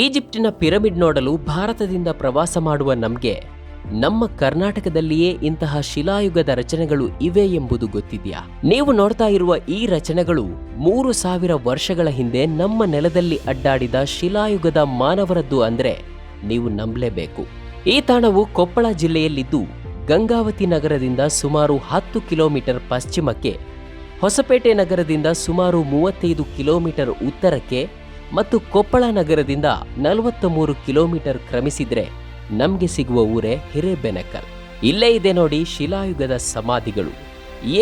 ಈಜಿಪ್ಟಿನ ಪಿರಮಿಡ್ ನೋಡಲು ಭಾರತದಿಂದ ಪ್ರವಾಸ ಮಾಡುವ ನಮಗೆ, ನಮ್ಮ ಕರ್ನಾಟಕದಲ್ಲಿಯೇ ಇಂತಹ ಶಿಲಾಯುಗದ ರಚನೆಗಳು ಇವೆ ಎಂಬುದು ಗೊತ್ತಿದೆಯಾ? ನೀವು ನೋಡ್ತಾ ಇರುವ ಈ ರಚನೆಗಳು ಮೂರು ಸಾವಿರ ವರ್ಷಗಳ ಹಿಂದೆ ನಮ್ಮ ನೆಲದಲ್ಲಿ ಅಡ್ಡಾಡಿದ ಶಿಲಾಯುಗದ ಮಾನವರದ್ದು ಅಂದ್ರೆ ನೀವು ನಂಬಲೇಬೇಕು. ಈ ತಾಣವು ಕೊಪ್ಪಳ ಜಿಲ್ಲೆಯಲ್ಲಿದ್ದು, ಗಂಗಾವತಿ ನಗರದಿಂದ ಸುಮಾರು ಹತ್ತು ಕಿಲೋಮೀಟರ್ ಪಶ್ಚಿಮಕ್ಕೆ, ಹೊಸಪೇಟೆ ನಗರದಿಂದ ಸುಮಾರು ಮೂವತ್ತೈದು ಕಿಲೋಮೀಟರ್ ಉತ್ತರಕ್ಕೆ ಮತ್ತು ಕೊಪ್ಪಳ ನಗರದಿಂದ ನಲವತ್ತ ಮೂರು ಕಿಲೋಮೀಟರ್ ಕ್ರಮಿಸಿದ್ರೆ ನಮಗೆ ಸಿಗುವ ಊರೇ ಹಿರೇಬೆನಕಲ್. ಇಲ್ಲೇ ಇದೆ ನೋಡಿ ಶಿಲಾಯುಗದ ಸಮಾಧಿಗಳು.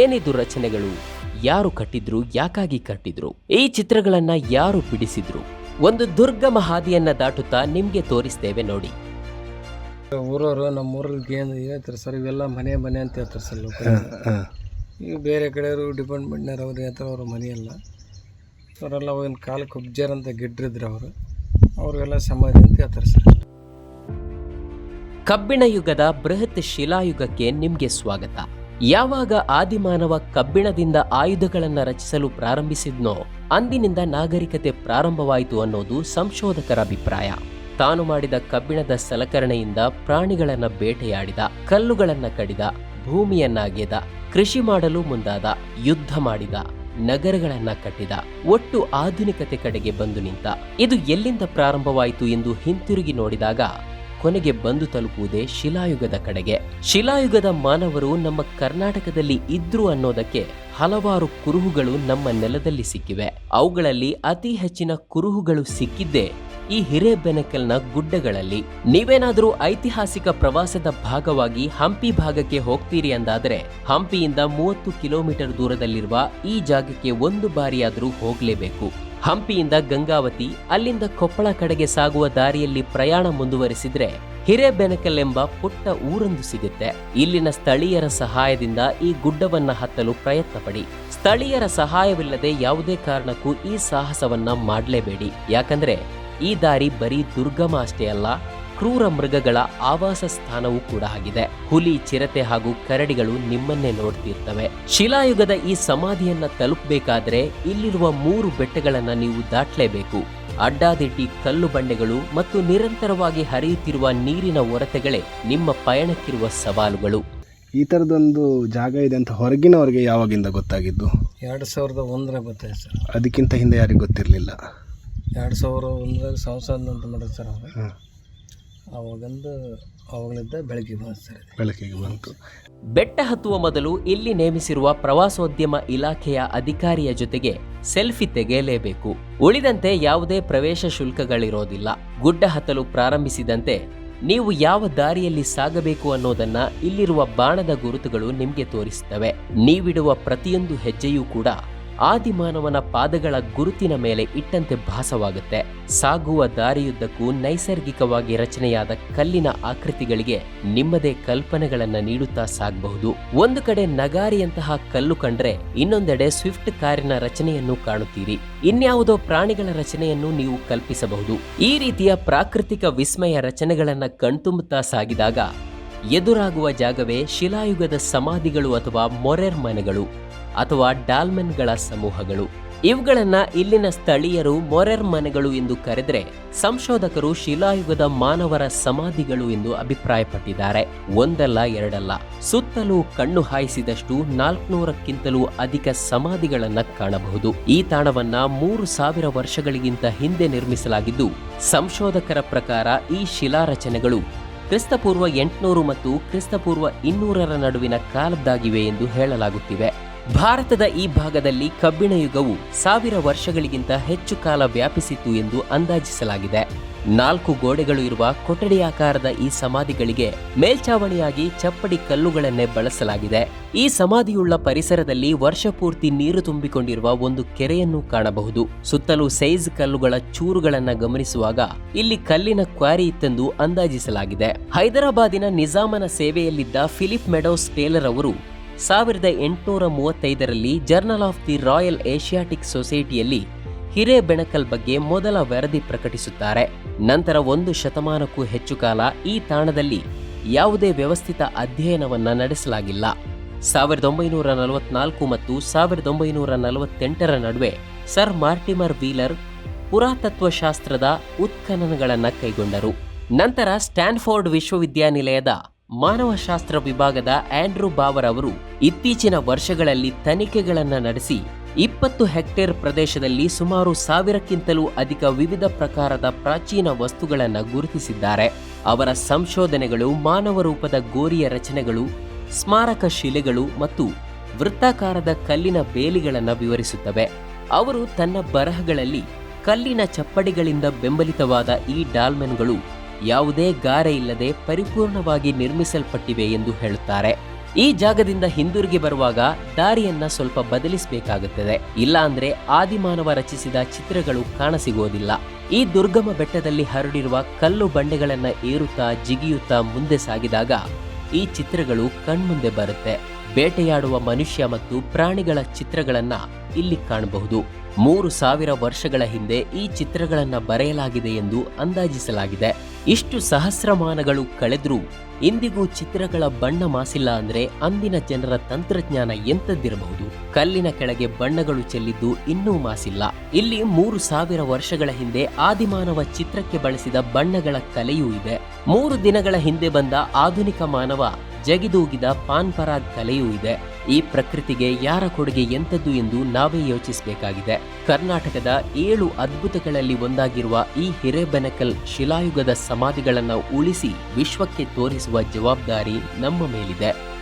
ಏನಿದು ರಚನೆಗಳು? ಯಾರು ಕಟ್ಟಿದ್ರು ಯಾಕಾಗಿ ಕಟ್ಟಿದ್ರು? ಈ ಚಿತ್ರಗಳನ್ನ ಯಾರು ಬಿಡಿಸಿದ್ರು? ಒಂದು ದುರ್ಗಮ ಹಾದಿಯನ್ನ ದಾಟುತ್ತಾ ನಿಮ್ಗೆ ತೋರಿಸ್ತೇವೆ ನೋಡಿ. ಊರವರು ನಮ್ಮ ಊರಲ್ಲಿ ಏನು ಹೇಳ್ತಾರೆ ಸರ್? ಇವೆಲ್ಲ ಮನೆ ಮನೆ ಅಂತ ಹೇಳ್ತಾರೆ ಸರ್ ಈಗ ಬೇರೆ ಕಡೆಯವರು ಡಿಪಾರ್ಟ್ಮೆಂಟ್ನವ್ರು ಅವ್ರು ಹೇಳ್ತಾರೆ ಅವರು ಮನೆಯಲ್ಲ. ಅವರೆಲ್ಲ ಅವಾಗಿನ ಕಾಲಕ್ಕೆ ಕುಬ್ಜರ್ ಅಂತ ಗಿಡ್ರಿದ್ರು ಅವರು. ಅವ್ರಿಗೆಲ್ಲ ಸಮಾಧಿ ಅಂತ ಹೇಳ್ತಾರೆ ಸರ್ ಕಬ್ಬಿಣ ಯುಗದ ಬೃಹತ್ ಶಿಲಾಯುಗಕ್ಕೆ ನಿಮಗೆ ಸ್ವಾಗತ. ಯಾವಾಗ ಆದಿಮಾನವ ಕಬ್ಬಿಣದಿಂದ ಆಯುಧಗಳನ್ನು ರಚಿಸಲು ಪ್ರಾರಂಭಿಸಿದ್ನೋ, ಅಂದಿನಿಂದ ನಾಗರಿಕತೆ ಪ್ರಾರಂಭವಾಯಿತು ಅನ್ನೋದು ಸಂಶೋಧಕರ ಅಭಿಪ್ರಾಯ. ತಾನು ಮಾಡಿದ ಕಬ್ಬಿಣದ ಸಲಕರಣೆಯಿಂದ ಪ್ರಾಣಿಗಳನ್ನ ಬೇಟೆಯಾಡಿದ, ಕಲ್ಲುಗಳನ್ನ ಕಡಿದ, ಭೂಮಿಯನ್ನಾಗೆದ, ಕೃಷಿ ಮಾಡಲು ಮುಂದಾದ, ಯುದ್ಧ ಮಾಡಿದ. ನಗರಗಳನ್ನ ಕಟ್ಟಿದ. ಒಟ್ಟು ಆಧುನಿಕತೆ ಕಡೆಗೆ ಬಂದು ನಿಂತ. ಇದು ಎಲ್ಲಿಂದ ಪ್ರಾರಂಭವಾಯಿತು ಎಂದು ಹಿಂತಿರುಗಿ ನೋಡಿದಾಗ, ಕೊನೆಗೆ ಬಂದು ತಲುಪುವುದೇ ಶಿಲಾಯುಗದ ಕಡೆಗೆ. ಶಿಲಾಯುಗದ ಮಾನವರು ನಮ್ಮ ಕರ್ನಾಟಕದಲ್ಲಿ ಇದ್ರು ಅನ್ನೋದಕ್ಕೆ ಹಲವಾರು ಕುರುಹುಗಳು ನಮ್ಮ ನೆಲದಲ್ಲಿ ಸಿಕ್ಕಿವೆ. ಅವುಗಳಲ್ಲಿ ಅತಿ ಹೆಚ್ಚಿನ ಕುರುಹುಗಳು ಸಿಕ್ಕಿದ್ದೇ ಈ ಹಿರೇಬೆನಕಲ್ನ ಗುಡ್ಡಗಳಲ್ಲಿ. ನೀವೇನಾದರೂ ಐತಿಹಾಸಿಕ ಪ್ರವಾಸದ ಭಾಗವಾಗಿ ಹಂಪಿ ಭಾಗಕ್ಕೆ ಹೋಗ್ತೀರಿ ಅಂದಾದರೆ, ಹಂಪಿಯಿಂದ ಮೂವತ್ತು ಕಿಲೋಮೀಟರ್ ದೂರದಲ್ಲಿರುವ ಈ ಜಾಗಕ್ಕೆ ಒಂದು ಬಾರಿಯಾದರೂ ಹೋಗಲೇಬೇಕು. ಹಂಪಿಯಿಂದ ಗಂಗಾವತಿ, ಅಲ್ಲಿಂದ ಕೊಪ್ಪಳ ಕಡೆಗೆ ಸಾಗುವ ದಾರಿಯಲ್ಲಿ ಪ್ರಯಾಣ ಮುಂದುವರಿಸಿದ್ರೆ ಹಿರೇಬೆನಕಲ್ ಎಂಬ ಪುಟ್ಟ ಊರೊಂದು ಸಿಗುತ್ತೆ. ಇಲ್ಲಿನ ಸ್ಥಳೀಯರ ಸಹಾಯದಿಂದ ಈ ಗುಡ್ಡವನ್ನ ಹತ್ತಲು ಪ್ರಯತ್ನ ಪಡಿ ಸ್ಥಳೀಯರ ಸಹಾಯವಿಲ್ಲದೆ ಯಾವುದೇ ಕಾರಣಕ್ಕೂ ಈ ಸಾಹಸವನ್ನ ಮಾಡಲೇಬೇಡಿ. ಯಾಕಂದ್ರೆ ಈ ದಾರಿ ಬರೀ ದುರ್ಗಮ ಅಷ್ಟೇ ಅಲ್ಲ ಕ್ರೂರ ಮೃಗಗಳ ಆವಾಸ ಸ್ಥಾನವೂ ಕೂಡ ಆಗಿದೆ. ಹುಲಿ ಚಿರತೆ ಹಾಗೂ ಕರಡಿಗಳು ನಿಮ್ಮನ್ನೇ ನೋಡ್ತಿರ್ತವೆ. ಶಿಲಾಯುಗದ ಈ ಸಮಾಧಿಯನ್ನ ತಲುಪಬೇಕಾದ್ರೆ ಇಲ್ಲಿರುವ ಮೂರು ಬೆಟ್ಟಗಳನ್ನ ನೀವು ದಾಟಲೇಬೇಕು. ಅಡ್ಡಾದಿಡ್ಡಿ ಕಲ್ಲು ಬಂಡೆಗಳು ಮತ್ತು ನಿರಂತರವಾಗಿ ಹರಿಯುತ್ತಿರುವ ನೀರಿನ ಒರತೆಗಳೇ ನಿಮ್ಮ ಪಯಣಕ್ಕಿರುವ ಸವಾಲುಗಳು. ಈ ಥರದೊಂದು ಜಾಗ ಇದೆ ಅಂತ ಹೊರಗಿನವರಿಗೆ ಯಾವಾಗಿಂದ ಗೊತ್ತಾಗಿದ್ದು? ಎರಡು ಸಾವಿರದ ಒಂದರ ಗೊತ್ತಾಯ್ತು ಸರ್. ಅದಕ್ಕಿಂತ ಹಿಂದೆ ಯಾರಿಗೂ ಗೊತ್ತಿರಲಿಲ್ಲ. ಎರಡು ಸಾವಿರ ಒಂದರಾಗ ಸಂಸದ್ ಅಂತ ಮಾಡಿದ್ರು ಸರ್ ಅವರು. ಅವಾಗಂದು ಅವಾಗಲಿದ್ದ ಬೆಳಗ್ಗೆ ಬಂತು ಸರ್ ಇದು. ಬೆಳಕಿಗೆ ಬಂತು. ಬೆಟ್ಟ ಹತ್ತುವ ಮೊದಲು ಇಲ್ಲಿ ನೇಮಿಸಿರುವ ಪ್ರವಾಸೋದ್ಯಮ ಇಲಾಖೆಯ ಅಧಿಕಾರಿಯ ಜೊತೆಗೆ ಸೆಲ್ಫಿ ತೆಗೆಯಲೇಬೇಕು. ಉಳಿದಂತೆ ಯಾವುದೇ ಪ್ರವೇಶ ಶುಲ್ಕಗಳಿರೋದಿಲ್ಲ. ಗುಡ್ಡ ಹತ್ತಲು ಪ್ರಾರಂಭಿಸಿದಂತೆ ನೀವು ಯಾವ ದಾರಿಯಲ್ಲಿ ಸಾಗಬೇಕು ಅನ್ನೋದನ್ನ ಇಲ್ಲಿರುವ ಬಾಣದ ಗುರುತುಗಳು ನಿಮಗೆ ತೋರಿಸುತ್ತವೆ ನೀವಿಡುವ ಪ್ರತಿಯೊಂದು ಹೆಜ್ಜೆಯೂ ಕೂಡ ಆದಿಮಾನವನ ಪಾದಗಳ ಗುರುತಿನ ಮೇಲೆ ಇಟ್ಟಂತೆ ಭಾಸವಾಗುತ್ತೆ. ಸಾಗುವ ದಾರಿಯುದ್ದಕ್ಕೂ ನೈಸರ್ಗಿಕವಾಗಿ ರಚನೆಯಾದ ಕಲ್ಲಿನ ಆಕೃತಿಗಳಿಗೆ ನಿಮ್ಮದೇ ಕಲ್ಪನೆಗಳನ್ನ ನೀಡುತ್ತಾ ಸಾಗಬಹುದು. ಒಂದು ಕಡೆ ನಗಾರಿಯಂತಹ ಕಲ್ಲು ಕಂಡ್ರೆ ಇನ್ನೊಂದೆಡೆ ಸ್ವಿಫ್ಟ್ ಕಾರಿನ ರಚನೆಯನ್ನು ಕಾಣುತ್ತೀರಿ. ಇನ್ಯಾವುದೋ ಪ್ರಾಣಿಗಳ ರಚನೆಯನ್ನು ನೀವು ಕಲ್ಪಿಸಬಹುದು. ಈ ರೀತಿಯ ಪ್ರಾಕೃತಿಕ ವಿಸ್ಮಯ ರಚನೆಗಳನ್ನ ಕಣ್ತುಂಬುತ್ತಾ ಸಾಗಿದಾಗ ಎದುರಾಗುವ ಜಾಗವೇ ಶಿಲಾಯುಗದ ಸಮಾಧಿಗಳು ಅಥವಾ ಮೊರೆರ್ ಮನೆಗಳು ಅಥವಾ ಡಾಲ್ಮೆನ್ಗಳ ಸಮೂಹಗಳು. ಇವುಗಳನ್ನ ಇಲ್ಲಿನ ಸ್ಥಳೀಯರು ಮೊರೆರ್ ಮನೆಗಳು ಎಂದು ಕರೆದರೆ ಸಂಶೋಧಕರು ಶಿಲಾಯುಗದ ಮಾನವರ ಸಮಾಧಿಗಳು ಎಂದು ಅಭಿಪ್ರಾಯಪಟ್ಟಿದ್ದಾರೆ. ಒಂದಲ್ಲ, ಎರಡಲ್ಲ. ಸುತ್ತಲೂ ಕಣ್ಣು ಹಾಯಿಸಿದಷ್ಟು ನಾಲ್ಕುನೂರಕ್ಕಿಂತಲೂ ಅಧಿಕ ಸಮಾಧಿಗಳನ್ನ ಕಾಣಬಹುದು. ಈ ತಾಣವನ್ನ ಮೂರು ಸಾವಿರ ವರ್ಷಗಳಿಗಿಂತ ಹಿಂದೆ ನಿರ್ಮಿಸಲಾಗಿದ್ದು, ಸಂಶೋಧಕರ ಪ್ರಕಾರ ಈ ಶಿಲಾರಚನೆಗಳು ಕ್ರಿಸ್ತಪೂರ್ವ ಎಂಟುನೂರು ಮತ್ತು ಕ್ರಿಸ್ತಪೂರ್ವ ಇನ್ನೂರರ ನಡುವಿನ ಕಾಲದ್ದಾಗಿವೆ ಎಂದು ಹೇಳಲಾಗುತ್ತಿವೆ. ಭಾರತದ ಈ ಭಾಗದಲ್ಲಿ ಕಬ್ಬಿಣ ಯುಗವು ಸಾವಿರ ವರ್ಷಗಳಿಗಿಂತ ಹೆಚ್ಚು ಕಾಲ ವ್ಯಾಪಿಸಿತ್ತು ಎಂದು ಅಂದಾಜಿಸಲಾಗಿದೆ. ನಾಲ್ಕು ಗೋಡೆಗಳು ಇರುವ ಕೊಠಡಿಯಾಕಾರದ ಈ ಸಮಾಧಿಗಳಿಗೆ ಮೇಲ್ಚಾವಣಿಯಾಗಿ ಚಪ್ಪಡಿ ಕಲ್ಲುಗಳನ್ನೇ ಬಳಸಲಾಗಿದೆ. ಈ ಸಮಾಧಿಯುಳ್ಳ ಪರಿಸರದಲ್ಲಿ ವರ್ಷಪೂರ್ತಿ ನೀರು ತುಂಬಿಕೊಂಡಿರುವ ಒಂದು ಕೆರೆಯನ್ನು ಕಾಣಬಹುದು. ಸುತ್ತಲೂ ಸೈಜ್ ಕಲ್ಲುಗಳ ಚೂರುಗಳನ್ನು ಗಮನಿಸುವಾಗ ಇಲ್ಲಿ ಕಲ್ಲಿನ ಕ್ವಾರಿ ಇತ್ತೆಂದು ಅಂದಾಜಿಸಲಾಗಿದೆ. ಹೈದರಾಬಾದಿನ ನಿಜಾಮನ ಸೇವೆಯಲ್ಲಿದ್ದ ಫಿಲಿಪ್ ಮೆಡೋಸ್ ಟೇಲರ್ ಅವರು ಸಾವಿರದ ಎಂಟುನೂರ ಮೂವತ್ತೈದರಲ್ಲಿ journal of the royal Asiatic ಸೊಸೈಟಿಯಲ್ಲಿ Hirebenakal ಬಗ್ಗೆ ಮೊದಲ ವರದಿ ಪ್ರಕಟಿಸುತ್ತಾರೆ. ನಂತರ ಒಂದು ಶತಮಾನಕ್ಕೂ ಹೆಚ್ಚು ಕಾಲ ಈ ತಾಣದಲ್ಲಿ ಯಾವುದೇ ವ್ಯವಸ್ಥಿತ ಅಧ್ಯಯನವನ್ನ ನಡೆಸಲಾಗಿಲ್ಲ. ಸಾವಿರದ ಒಂಬೈನೂರ ನಲವತ್ನಾಲ್ಕು ಮತ್ತು ಸಾವಿರದ ಒಂಬೈನೂರ ನಲವತ್ತೆಂಟರ ನಡುವೆ ಸರ್ ಮಾರ್ಟಿಮರ್ ವೀಲರ್ ಪುರಾತತ್ವಶಾಸ್ತ್ರದ ಉತ್ಖನನಗಳನ್ನು ಕೈಗೊಂಡರು. ನಂತರ ಸ್ಟ್ಯಾನ್ಫೋರ್ಡ್ ವಿಶ್ವವಿದ್ಯಾನಿಲಯದ ಮಾನವಶಾಸ್ತ್ರ ವಿಭಾಗದ ಆಂಡ್ರೂ ಬಾವರ್ ಅವರು ಇತ್ತೀಚಿನ ವರ್ಷಗಳಲ್ಲಿ ತನಿಖೆಗಳನ್ನು ನಡೆಸಿ ಇಪ್ಪತ್ತು ಹೆಕ್ಟೇರ್ ಪ್ರದೇಶದಲ್ಲಿ ಸುಮಾರು ಸಾವಿರಕ್ಕಿಂತಲೂ ಅಧಿಕ ವಿವಿಧ ಪ್ರಕಾರದ ಪ್ರಾಚೀನ ವಸ್ತುಗಳನ್ನು ಗುರುತಿಸಿದ್ದಾರೆ. ಅವರ ಸಂಶೋಧನೆಗಳು ಮಾನವ ರೂಪದ ಗೋರಿಯ ರಚನೆಗಳು, ಸ್ಮಾರಕ ಶಿಲೆಗಳು ಮತ್ತು ವೃತ್ತಾಕಾರದ ಕಲ್ಲಿನ ಬೇಲಿಗಳನ್ನು ವಿವರಿಸುತ್ತವೆ. ಅವರು ತನ್ನ ಬರಹಗಳಲ್ಲಿ ಕಲ್ಲಿನ ಚಪ್ಪಡಿಗಳಿಂದ ಬೆಂಬಲಿತವಾದ ಈ ಡಾಲ್ಮೆನ್ಗಳು ಯಾವುದೇ ಗಾರೆ ಇಲ್ಲದೆ ಪರಿಪೂರ್ಣವಾಗಿ ನಿರ್ಮಿಸಲ್ಪಟ್ಟಿವೆ ಎಂದು ಹೇಳುತ್ತಾರೆ. ಈ ಜಾಗದಿಂದ ಹಿಂದಿರುಗಿ ಬರುವಾಗ ದಾರಿಯನ್ನ ಸ್ವಲ್ಪ ಬದಲಿಸಬೇಕಾಗುತ್ತದೆ. ಇಲ್ಲಾಂದ್ರೆ ಆದಿಮಾನವ ರಚಿಸಿದ ಚಿತ್ರಗಳು ಕಾಣಸಿಗೋದಿಲ್ಲ ಈ ದುರ್ಗಮ ಬೆಟ್ಟದಲ್ಲಿ ಹರಡಿರುವ ಕಲ್ಲು ಬಂಡೆಗಳನ್ನ ಏರುತ್ತಾ ಜಿಗಿಯುತ್ತಾ ಮುಂದೆ ಸಾಗಿದಾಗ ಈ ಚಿತ್ರಗಳು ಕಣ್ಮುಂದೆ ಬರುತ್ತೆ. ಬೇಟೆಯಾಡುವ ಮನುಷ್ಯ ಮತ್ತು ಪ್ರಾಣಿಗಳ ಚಿತ್ರಗಳನ್ನ ಇಲ್ಲಿ ಕಾಣಬಹುದು. ಮೂರು ಸಾವಿರ ವರ್ಷಗಳ ಹಿಂದೆ ಈ ಚಿತ್ರಗಳನ್ನು ಬರೆಯಲಾಗಿದೆ ಎಂದು ಅಂದಾಜಿಸಲಾಗಿದೆ. ಇಷ್ಟು ಸಹಸ್ರಮಾನಗಳು ಕಳೆದ್ರೂ ಇಂದಿಗೂ ಚಿತ್ರಗಳ ಬಣ್ಣ ಮಾಸಿಲ್ಲ ಅಂದ್ರೆ ಅಂದಿನ ಜನರ ತಂತ್ರಜ್ಞಾನ ಎಂತದ್ದಿರಬಹುದು ಕಲ್ಲಿನ ಕೆಳಗೆ ಬಣ್ಣಗಳು ಚೆಲ್ಲಿದ್ದು ಇನ್ನೂ ಮಾಸಿಲ್ಲ. ಇಲ್ಲಿ ಮೂರು ಸಾವಿರ ವರ್ಷಗಳ ಹಿಂದೆ ಆದಿಮಾನವ ಚಿತ್ರಕ್ಕೆ ಬಳಸಿದ ಬಣ್ಣಗಳ ಕಲೆಯೂ ಇದೆ. ಮೂರು ದಿನಗಳ ಹಿಂದೆ ಬಂದ ಆಧುನಿಕ ಮಾನವ ಜಗಿದೂಗಿದ ಪಾನ್ ಪರಾಗ್ ಕಲೆಯೂ ಇದೆ. ಈ ಪ್ರಕೃತಿಗೆ ಯಾರ ಕೊಡುಗೆ ಎಂಥದ್ದು ಎಂದು ನಾವೇ ಯೋಚಿಸಬೇಕಾಗಿದೆ. ಕರ್ನಾಟಕದ ಏಳು ಅದ್ಭುತಗಳಲ್ಲಿ ಒಂದಾಗಿರುವ ಈ ಹಿರೇಬೆನಕಲ್ ಶಿಲಾಯುಗದ ಸಮಾಧಿಗಳನ್ನು ಉಳಿಸಿ ವಿಶ್ವಕ್ಕೆ ತೋರಿಸುವ ಜವಾಬ್ದಾರಿ ನಮ್ಮ ಮೇಲಿದೆ.